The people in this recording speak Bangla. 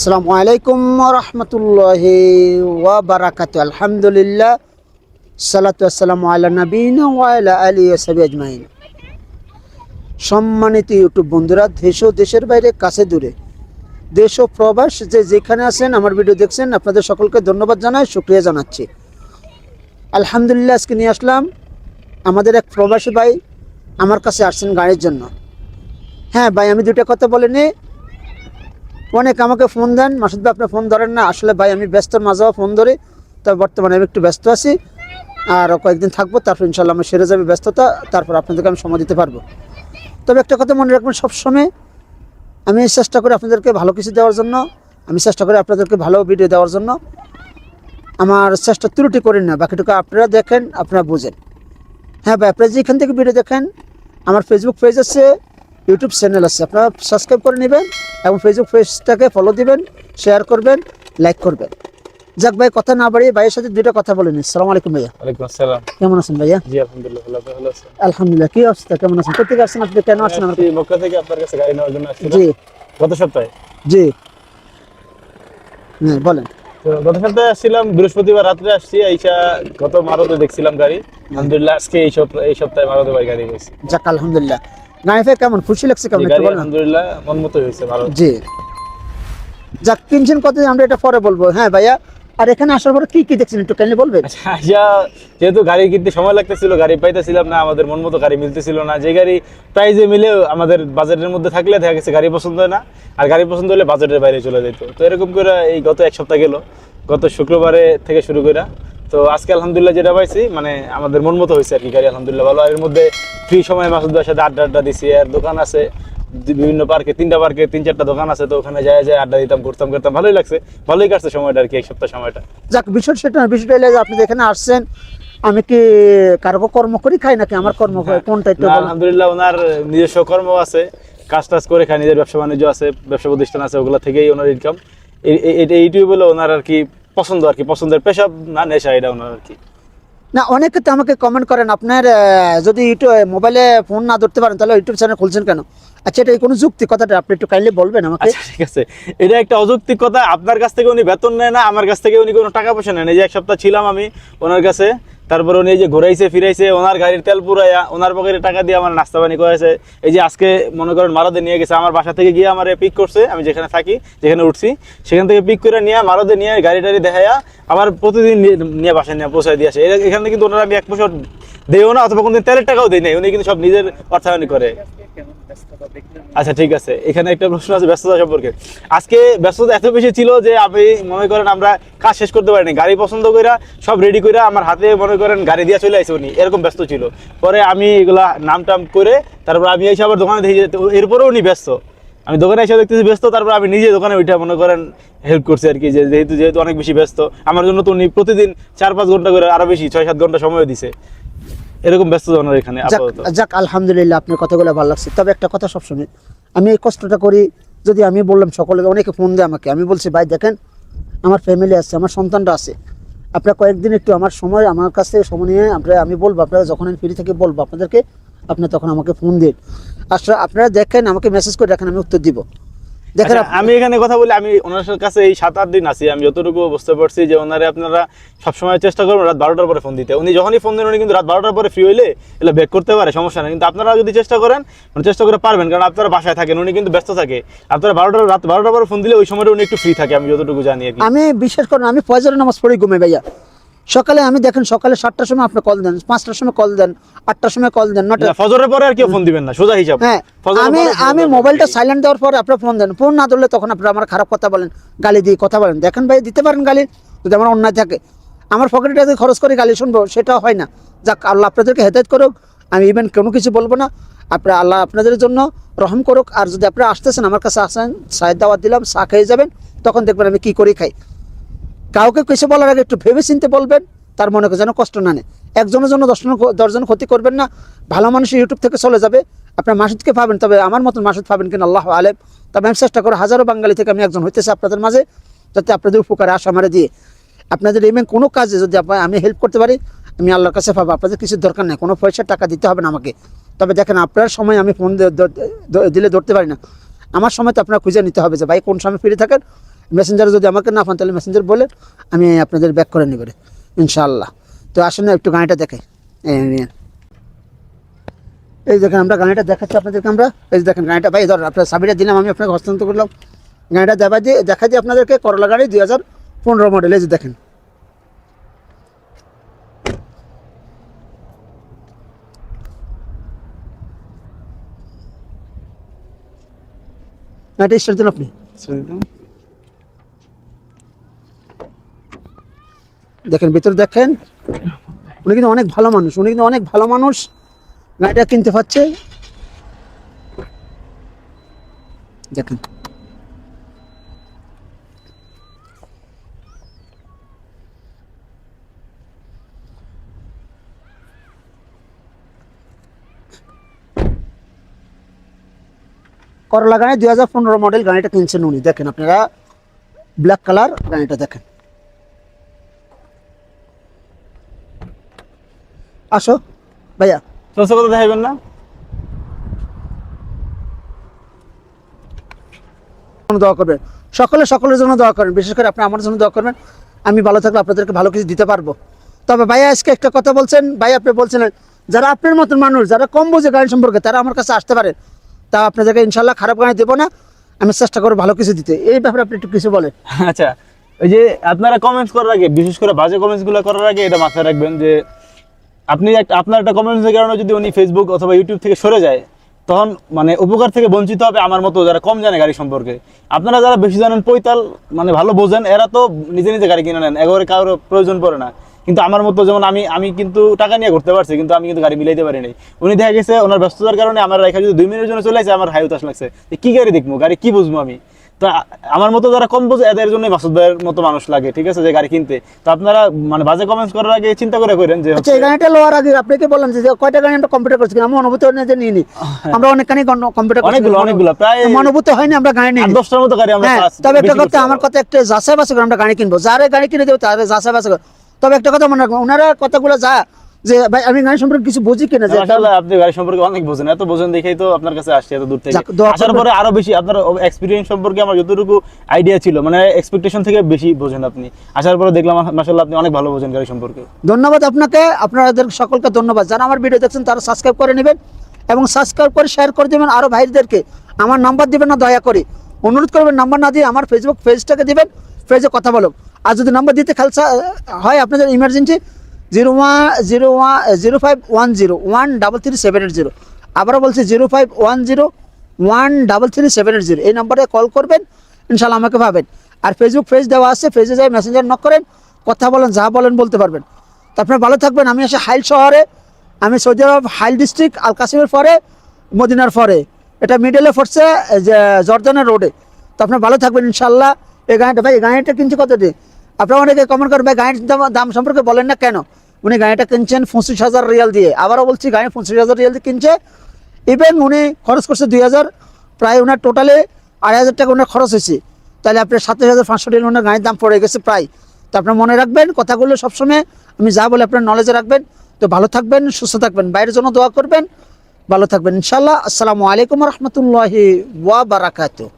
আসসালামু আলাইকুম রহমতুল্লাহ ওয়াবারাকাতু আলহামদুলিল্লাহ, সালাতু আসসালামু আলা নবীন ওয়ালা আলী সাবি আজমাইন। সম্মানিত ইউটিউব বন্ধুরা, দেশ ও দেশের বাইরে, কাছে দূরে, দেশ ও প্রবাস যে যেখানে আছেন, আমার ভিডিও দেখছেন, আপনাদের সকলকে ধন্যবাদ জানাই, শুক্রিয়া জানাচ্ছি। আলহামদুলিল্লাহ, আজকে নিয়ে আসলাম আমাদের এক প্রবাসী ভাই, আমার কাছে আসছেন গাড়ির জন্য। হ্যাঁ ভাই, আমি দুটা কথা বলে নিই। অনেক আমাকে ফোন দেন। মাসুদ ভাই আপনার ফোন ধরেন না। আসলে ভাই, আমি ব্যস্তর মাঝেও ফোন ধরি। তবে বর্তমানে আমি একটু ব্যস্ত আছি। আর কয়েকদিন থাকব, তারপর ইনশাল্লাহ আমার সেরে যাবে ব্যস্ততা। তারপর আপনাদেরকে আমি সময় দিতে পারব। তবে একটা কথা মনে রাখবেন, সবসময় আমি চেষ্টা করি আপনাদেরকে ভালো কিছু দেওয়ার জন্য। আমি চেষ্টা করি আপনাদেরকে ভালো ভিডিও দেওয়ার জন্য। আমার চেষ্টা ত্রুটি করেন না, বাকিটুকু আপনারা দেখেন, আপনারা বুঝেন। হ্যাঁ ভাই, আপনারা যেখান থেকে ভিডিও দেখেন, আমার ফেসবুক পেজ আছে। ইউটিউব চ্যানেল আছে। আপনারা সাবস্ক্রাইব করে নেবেন এবং ফেসবুক পেজটাকে ফলো দিবেন শেয়ার করবেন লাইক করবেন। যাক ভাই কথা না বাড়িয়ে ভাইয়ের সাথে দুটো কথা বলে নিই সালাম আলাইকুম ভাইয়া। ওয়ালাইকুম আসসালাম। কেমন আছেন ভাইয়া? জি আলহামদুলিল্লাহ ভালো ভালো আছেন আলহামদুলিল্লাহ কি অবস্থা? কেমন আছেন? কোথেকে আসছেন আপনি? কেন আসছেন আমার আসছি মক্কা থেকে আপনার কাছে গাড়ি নেওয়ার জন্য আসছিলাম। জি। গত সপ্তাহে। জি। হ্যাঁ বলেন। গত সপ্তাহে আসছিলাম বৃহস্পতিবার রাত্রে আসছি এইসা গত মারতে দেখছিলাম গাড়ি। আলহামদুলিল্লাহ আজকে এই সপ্তাহে এই সপ্তাহে মারতে ভাই গাড়ি হয়েছে যাক আলহামদুলিল্লাহ। গাড়িতে কেমন? খুশি লাগছে কেমন? একটু গাড়ি বলেন। আলহামদুলিল্লাহ মন মতো হয়েছে ভালো জি। যাক কিনছেন কত আমরা এটা পরে বলব। হ্যাঁ ভাইয়া। আর এখানে আসার পরে কি কি দেখছেন? একটু কাইন্ডলি বলবেন? আচ্ছা যেহেতু গাড়ি কিনতে সময় লাগতেছিল গাড়ি পাইতেছিলাম না আমাদের মন মতো গাড়ি মিলতেছিল না। যে গাড়ি প্রাইজে মিলে আমাদের বাজেটের মধ্যে থাকলে দেখা গেছে গাড়ি পছন্দ হয় না আর গাড়ি পছন্দ হলে বাজেটের বাইরে চলে যেত। তো এরকম করে এই গত এক সপ্তাহ গেল। গত শুক্রবারে থেকে শুরু করে তো আজকে আলহামদুলিল্লাহ যেটা পাইছি মানে আমাদের মন মতো হয়েছে আর কি গাড়ি আলহামদুলিল্লাহ ভালো। আর এর মধ্যে ফ্রি সময় মাসুদ ভাইয়ের সাথে আড্ডা আড্ডা দিছি আর দোকান আছে বিভিন্ন পার্কে তিনটা পার্কে তিন চারটা দোকান আছে তো ওখানে যায় যায় আড্ডা দিতাম ঘুরতাম করতাম ভালোই লাগছে। ভালোই কাটছে সময়টা আর কি এক সপ্তাহ সময়টা। যাক বিষয় সেটা বিষয়টা হলো আপনি এখানে আসছেন আমি কি কারও কর্ম করি খাই নাকি? আমার কর্ম হয় কোনটা একটু আলহামদুলিল্লাহ ওনার নিজস্ব কর্ম আছে কাজ টাজ করে খাই নিজের ব্যবসা বাণিজ্য আছে ব্যবসা প্রতিষ্ঠান আছে ওগুলো থেকেই ওনার ইনকাম এইটুকু বলে ওনার আর কি পছন্দ আর কি পছন্দের পেশা না নেশা এটা ওনার আর কি। না অনেক ক্ষেত্রে আমাকে কমেন্ট করেন আপনার যদি ইউটিউব মোবাইলে ফোন না ধরতে পারেন তাহলে ইউটিউব চ্যানেল খুলছেন কেন? আচ্ছা এটা কোনো যুক্তি কথাটা? আপনি একটু কাইন্ডলি বলবেন আমাকে। আচ্ছা ঠিক আছে। এটা একটা অযৌক্তিক কথা। আপনার কাছ থেকে উনি বেতন নেয় না আমার কাছ থেকে উনি কোনো টাকা পয়সা নেন এই যে এক সপ্তাহ ছিলাম আমি ওনার কাছে তারপরে উনি যে ঘুরাইছে, ফিরাইছে, ওনার গাড়ির তেল পুরাইয়া, ওনার পকেটে টাকা দিয়ে আমার নাস্তা পানি করেছে। এই যে আজকে মনে করেন মারদে নিয়ে গেছে, আমার বাসা থেকে গিয়ে আমার পিক করছে, আমি যেখানে থাকি, যেখানে উঠছি, সেখান থেকে পিক করে নিয়ে মারদে নিয়ে গাড়ি টাড়ি দেখাইয়া আমার প্রতিদিন নিয়ে- বাসায় নিয়ে পৌঁছায় দিয়ে আসে। এখানে কিন্তু ওনারা আমি এক বছর দেও না, অথবা কোনদিন তেলের টাকাও দেয় নাই, উনি কিন্তু সব নিজের অর্থায়ন করে। আচ্ছা ঠিক আছে। এখানে একটা প্রশ্ন আছে ব্যস্ততা সম্পর্কে। আজকে ব্যস্ততা এত বেশি ছিল যে আপনি মনে করেন আমরা কাজ শেষ করতে পারিনি। গাড়ি পছন্দ কইরা, সব রেডি কইরা আমার হাতে মনে করেন গাড়ি দিয়ে চলে আসছে উনি। এরকম ব্যস্ত ছিল। পরে আমি এগুলা নাম টাম করে, তারপর আমি এসে আবার দোকানে দেখি যে এরপরেও উনি ব্যস্ত। আমি দোকানে এসে দেখতেছি ব্যস্ত, তারপর আমি নিজে দোকানে উঠে মনে করেন হেল্প করছি আর কি যেহেতু যেহেতু অনেক বেশি ব্যস্ত। আমার জন্য তো উনি প্রতিদিন চার পাঁচ ঘণ্টা করে আরও বেশি, ছয় সাত ঘণ্টা সময় দিছে। এরকম ব্যস্ত ওনার এখানে যাক আলহামদুলিল্লাহ আপনার কথাগুলো ভালো লাগছে। তবে একটা কথা সবসময় আমি এই কষ্টটা করি যদি আমি বললাম সকলে অনেকে ফোন দেয় আমাকে আমি বলছি ভাই দেখেন আমার ফ্যামিলি আছে আমার সন্তানরা আছে। আপনার কয়েকদিন একটু আমার সময় আমার কাছ থেকে সময় নিয়ে আপনারা আমি বলব আপনারা যখন আমি ফ্রি থেকে বলব আপনাদেরকে আপনারা তখন আমাকে ফোন দিন। আসলে আপনারা দেখেন আমাকে মেসেজ করে দেখেন আমি উত্তর দিব। দেখেন আচ্ছা, আমি এখানে কথা বলি আমি ওনার কাছে এই সাত আট দিন আছি আমি যতটুকু বুঝতে পারছি যে ওনারে আপনারা সবসময় চেষ্টা করবেন রাত বারোটার পরে ফোন দিতে। উনি যখনই ফোন দেন উনি কিন্তু রাত বারোটার পরে ফ্রি হইলে এগুলো ব্যাক করতে পারে সমস্যা নেই। কিন্তু আপনারা যদি চেষ্টা করেন মানে চেষ্টা করে পারবেন কারণ আপনারা বাসায় থাকেন উনি কিন্তু ব্যস্ত থাকে। আপনারা বারোটার রাত বারোটার পরে ফোন দিলে ওই সময়টা উনি একটু ফ্রি থাকে আমি যতটুকু জানি আমি বিশ্বাস করেন আমি ফজরের নামাজ পড়ি ঘুমে ভাইয়া। সকালে আমি দেখেন সকালে সাতটার সময় আপনি কল দেন পাঁচটার সময় কল দেন আটটার সময় কল দেন নটা ফজরের পরে আর কেউ ফোন দিবেন না সোজা হিসাব। হ্যাঁ আমি আমি মোবাইলটা সাইলেন্ট দেওয়ার পরে আপনার ফোন দেন। ফোন না ধরলে তখন আপনারা আমার খারাপ কথা বলেন গালি দিয়ে কথা বলেন। দেখেন ভাই দিতে পারেন গালি যদি আমার অন্যায় থাকে। আমার পকেটটা যদি খরচ করে গালি শুনব সেটা হয় না। যাক আল্লাহ আপনাদেরকে হেদায়ত করুক আমি ইভেন কোনো কিছু বলব না। আপনার আল্লাহ আপনাদের জন্য রহম করুক। আর যদি আপনারা আসতেছেন আমার কাছে আসেন সাহেদ দাওয়াত দিলাম চা খেয়ে যাবেন তখন দেখবেন আমি কি করে খাই। কাউকে কিছু বলার আগে একটু ভেবে চিনতে বলবেন, তার মনে যেন কষ্ট না নেয় একজনের জন্য দশজন দশজন ক্ষতি করবেন না, ভালো মানুষ ইউটিউব থেকে চলে যাবে, আপনার মাসুদকে পাবেন, তবে আমার মতন মাসুদ পাবেন কিনা আল্লাহ আলেম। তবে আমি চেষ্টা করি হাজারো বাঙালি থেকে আমি একজন হইতেছি আপনাদের মাঝে, যাতে আপনাদের উপকারে আসা মারে দিয়ে। আপনাদের এমন কোনো কাজে যদি আমি হেল্প করতে পারি, আমি আল্লাহর কাছে পাবো। আপনাদের কিছু দরকার নেই, কোনো পয়সা টাকা দিতে হবে না আমাকে। তবে দেখেন, আপনার সময় আমি ফোন দিলে ধরতে পারি না। আমার সময় তো আপনার খুঁজে নিতে হবে যে, ভাই, কোন সময় ফ্রি থাকেন? মেসেঞ্জারে যদি আমাকে না পান, তাহলে মেসেঞ্জার বলে আমি আপনাদের ব্যাক করে নেবেন ইনশাআল্লাহ। তো আসুন না, একটু গাড়িটা দেখে। এই। দেখেন, আমরা গাড়িটা দেখাচ্ছি আপনাদেরকে আমরা। এই দেখেন, গাড়িটা, ভাই, ধর, আপনার সাবিটা দিলাম, আমি আপনাকে হস্তান্তর করলাম গাড়িটা দেখা দিয়ে দেখা দিয়ে আপনাদেরকে করলা গাড়ি দুই হাজার পনেরো মডেল এই যে দেখেন। গাড়িটা দিন আপনি? দেখেন, ভিতরে দেখেন, উনি কিন্তু অনেক ভালো মানুষ, উনি কিন্তু অনেক ভালো মানুষ। গাড়িটা কিনতে পারছে। দেখেন। করলা গাড়ি দুই হাজার পনেরো মডেল গাড়িটা কিনছেন উনি। দেখেন আপনারা ব্ল্যাক কালার গাড়িটা দেখেন। আসো ভাইয়া। চলছে কথা দেখাইবেন না? দোয়া করবেন। সকলে সকলের জন্য দোয়া করবেন বিশেষ করে আপনি আমার জন্য দোয়া করবেন। আমি ভালো থাকলে আপনাদেরকে ভালো কিছু দিতে পারব। তবে ভাইয়া আজকে একটা কথা বলছেন ভাই আপনি বলছেন যারা আপনার মতন মানুষ যারা কম বোঝে গাড়ি সম্পর্কে তারা আমার কাছে আসতে পারেন তা আপনাদেরকে ইনশাল্লাহ খারাপ গাড়ি দেবো না। আমি চেষ্টা করব ভালো কিছু দিতে। এই ব্যাপারে আপনি একটু কিছু বলেন। আচ্ছা ওই যে আপনারা কমেন্টস করার আগে বিশেষ করে বাজে কমেন্টসগুলো করার আগে এটা মাথায় রাখবেন যে আপনি আপনার একটা কমেন্টসের কারণে যদি উনি ফেসবুক অথবা ইউটিউব থেকে সরে যায়, তখন মানে উপকার থেকে বঞ্চিত হবে আমার মতো যারা কম জানে গাড়ি সম্পর্কে। আপনারা যারা বেশি জানেন পৈতাল মানে ভালো বোঝেন, এরা তো নিজে নিজে গাড়ি কিনে নেন, একেবারে কারোর প্রয়োজন পড়ে না। কিন্তু আমার মতো যেমন আমি আমি কিন্তু টাকা নিয়ে ঘুরতে পারছি, কিন্তু আমি কিন্তু গাড়ি মিলাইতে পারি নাই। উনি দেখা গেছে, ওনার ব্যস্ততার কারণে আমার রেখা যদি দুই মিনিটের জন্য চলে আসে, আমার হাই উতাস লাগছে। কি গাড়ি দেখব? গাড়ি কি বুঝব আমি? তো আমার মতো যারা কম বোঝে এদের জন্য মাসুদ ভাইয়ের মতো মানুষ লাগে ঠিক আছে? যে গাড়ি কিনতে। তো আপনারা মানে বাজে কমেন্টস করার আগে চিন্তা করে করেন যে আচ্ছা এই গাড়িটা লোয়ার আগে আপনাকে বললাম যে কয়টা গাড়ি আমরা কম্পিউটার করছি আমি অনুভূতি হয় না যে নিয়ে নি আমরা অনেকখানি কম্পিউটার অনেকগুলো অনেকগুলো প্রায় অনুভূতি হয়নি আমরা গাড়ি নিই দশটার মতো গাড়ি আমরা হ্যাঁ তবে একটা কথা আমার কথা একটা যাচাই বাছাই করে আমরা গাড়ি কিনবো। যারা গাড়ি কিনে দেবো তাদের যাচাই বাছাই করে তবে একটা কথা মনে রাখব ওনারা কথাগুলো যা যে ভাই আমি গাড়ি সম্পর্কে কিছু বুঝি কিনা যে আপনি গাড়ি সম্পর্কে অনেক বোঝেন। এত বোঝেন দেখেই তো আপনার কাছে আসছি এত দূর থেকে। আসার পরে আরও বেশি আপনার এক্সপিরিয়েন্স সম্পর্কে আমার যতটুকু আইডিয়া ছিল মানে এক্সপেকটেশন থেকে বেশি বোঝেন আপনি। আসার পরে দেখলাম মাশাআল্লাহ আপনি অনেক ভালো বোঝেন গাড়ি সম্পর্কে। ধন্যবাদ আপনাকে আপনাদের সকলকে ধন্যবাদ। যারা আমার ভিডিও দেখছেন তারা সাবস্ক্রাইব করে নেবেন এবং সাবস্ক্রাইব করে শেয়ার করে দেবেন আরও ভাইদেরকে। আমার নাম্বার দিবেন না দয়া করে। অনুরোধ করবেন নাম্বার না দিয়ে আমার ফেসবুক পেজটাকে দিবেন পেজে কথা বলো আর যদি নাম্বার দিতে খালসা হয় আপনাদের emergency zero one zero one, zero five one zero, one double three seven eight zero. আবারও বলছি zero five one zero, one double three seven eight zero. এই নম্বরে কল করবেন ইনশাল্লাহ আমাকে পাবেন। আর ফেসবুক পেজ দেওয়া আছে পেজে যাই মেসেঞ্জার নক করেন, কথা বলেন, যা বলেন বলতে পারবেন। তো আপনারা ভালো থাকবেন, আমি আসি হাইল শহরে, আমি সৌদি আরব হাইল ডিস্ট্রিক্ট আল কাসিমের পরে, মদিনার পরে। এটা মিডলে পড়ছে জর্দানের রোডে তো আপনারা ভালো থাকবেন ইনশাল্লাহ এই গাড়িটা ভাই, এই গাড়িটা কিনছে কত দিয়ে আপনারা অনেকে কমেন্ট করবেন ভাই, গাড়ির দাম দাম সম্পর্কে বলেন না কেন? উনি গাড়িটা কিনছেন পঁচিশ হাজার রিয়াল দিয়ে। আবারও বলছি, গাড়ি পঁচিশ হাজার রিয়াল দিয়ে কিনছে। ইভেন উনি খরচ করছে দুই হাজার, প্রায় ওনার টোটালে আড়াই হাজার টাকা ওনার খরচ হয়েছে। তাহলে আপনার সাতাশ হাজার পাঁচশো টাকা ওনার গাড়ির দাম পড়ে গেছে প্রায়। তো আপনার মনে রাখবেন কথাগুলো সবসময় আমি যা বলে আপনার নলেজে রাখবেন। তো ভালো থাকবেন, সুস্থ থাকবেন। বাইরের জন্য দোয়া করবেন। ভালো থাকবেন ইনশাল্লাহ আসসালামু আলাইকুম রহমতুল্লাহি ওয়া বারাকাতুহ।